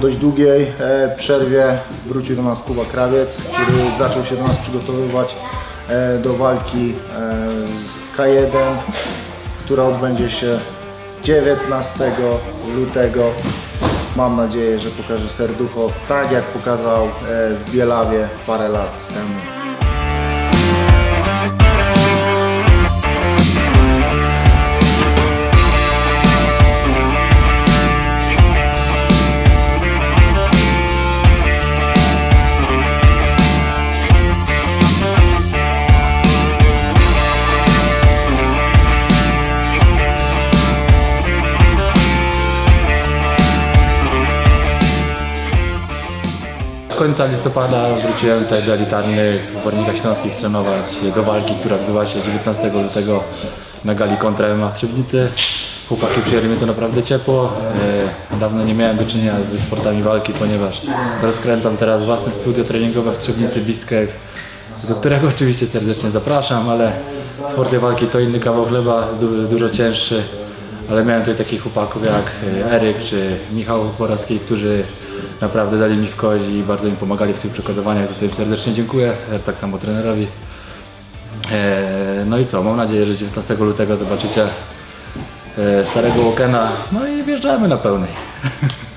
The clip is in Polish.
Dość długiej e, przerwie wrócił do nas Kuba Krawiec, który zaczął się do nas przygotowywać e, do walki e, z K1, która odbędzie się 19 lutego. Mam nadzieję, że pokaże serducho tak jak pokazał w Bielawie parę lat temu. Końca listopada wróciłem tutaj do elitarnych w Obornikach Śląskich trenować do walki, która odbywa się 19 lutego na gali kontra MMA w Trzebnicy. Chłopaki przyjęli mnie to naprawdę ciepło. E, Dawno nie miałem do czynienia ze sportami walki, ponieważ rozkręcam teraz własne studio treningowe w Trzebnicy Beast Cave, do którego oczywiście serdecznie zapraszam, ale sporty walki to inny kawał chleba, du- dużo cięższy. Ale miałem tutaj takich chłopaków jak e, Eryk czy Michał Porowski, którzy naprawdę dali mi w kość i bardzo mi pomagali w tych przygotowaniach, za co im serdecznie dziękuję, e, tak samo trenerowi. E, No i co, mam nadzieję, że 19 lutego zobaczycie e, starego Łokena, no i wjeżdżamy na pełnej.